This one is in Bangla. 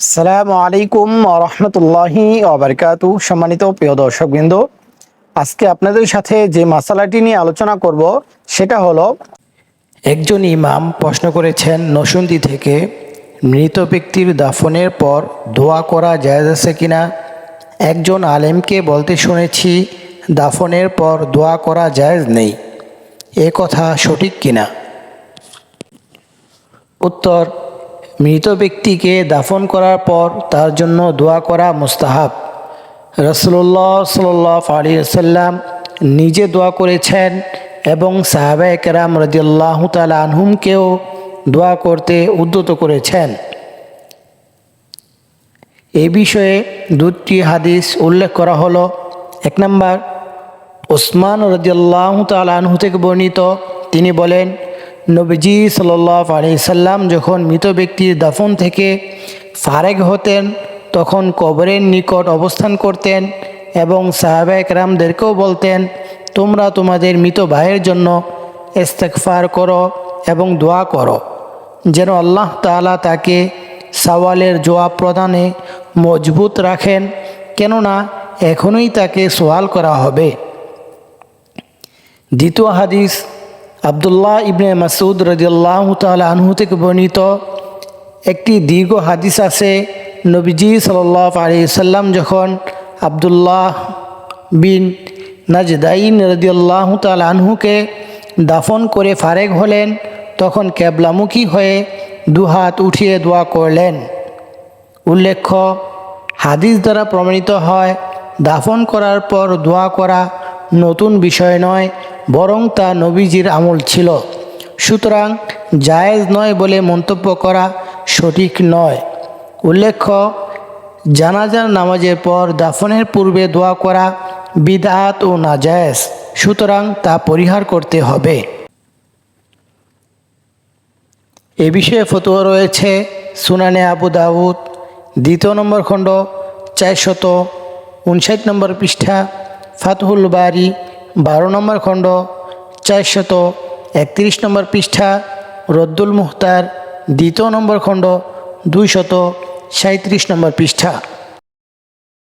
সালামু আলাইকুম রহমতুল্লাহি অবরকাতু সম্মানিত প্রিয় দর্শকবৃন্দ, আজকে আপনাদের সাথে যে মশালাটি নিয়ে আলোচনা করব, সেটা হলো, একজন ইমাম প্রশ্ন করেছেন, নসুন্দি থেকে মৃত ব্যক্তির দাফনের পর দোয়া করা জায়জ আছে কিনা? একজন আলেমকে বলতে শুনেছি, দাফনের পর দোয়া করা জায়জ নেই। এ কথা সঠিক কিনা? উত্তর মৃত ব্যক্তিকে দাফন করার পর তার জন্য দোয়া করা মুস্তাহাব। রসুল্লাহ সাল্লাহ আলী সাল্লাম নিজে দোয়া করেছেন এবং সাহাবা একরাম রদিয়াল্লাহ তালা আনহুমকেও দোয়া করতে উদ্যত করেছেন। এই বিষয়ে দুটি হাদিস উল্লেখ করা হলো। এক নম্বর, ওসমান রদিয়াল্লাহ তাল আনহু থেকে বর্ণিত, তিনি বলেন নবীজি সাল্লাহ আলি সাল্লাম যখন মৃত ব্যক্তির দাফন থেকে ফারেক হতেন, তখন কবরের নিকট অবস্থান করতেন এবং সাহাবা একরামদেরকেও বলতেন, তোমরা তোমাদের মৃত ভাইয়ের জন্য ইস্তেকফার করো এবং দোয়া করো। যেন আল্লাহ তাআলা তাকে সওয়ালের জবাব প্রদানে মজবুত রাখেন, কেননা এখনই তাকে সোয়াল করা হবে। দ্বিতীয় হাদিস আবদুল্লাহ ইবনে মাসুদ রদিয়াল্লাহ তালা আনহু থেকে বর্ণিত একটি দীর্ঘ হাদিস আছে। নবীজি সাল্লাহ আলি যখন আবদুল্লাহ বিন নাজদাইন রদিয়াল্লাহ তাল আনহুকে দাফন করে ফারেক হলেন, তখন ক্যাবলামুখী হয়ে দুহাত উঠিয়ে দোয়া করলেন। উল্লেখ্য, হাদিস দ্বারা প্রমাণিত হয়, দাফন করার পর দোয়া করা নতুন বিষয় নয় বরং তা নবীজির আমল ছিল। সুতরাং জায়েজ নয় বলে মন্তব্য করা সঠিক নয়। উল্লেখ্য, জানাজার নামাজের পর দাফনের পূর্বে দোয়া করা বিদাত ও নাজায়েজ, সুতরাং তা পরিহার করতে হবে। এ বিষয়ে ফতোয়া রয়েছে সুনানে আবু দাউদ, দ্বিতীয় নম্বর খণ্ড, চারশত উনষাট নম্বর পৃষ্ঠা, ফাতহুল বাড়ি বারো নম্বর খণ্ড, চারশত একত্রিশ নম্বর পৃষ্ঠা, রদ্দুল মুহতার দ্বিতীয় নম্বর খণ্ড, দুইশত সাঁত্রিশ নম্বর পৃষ্ঠা।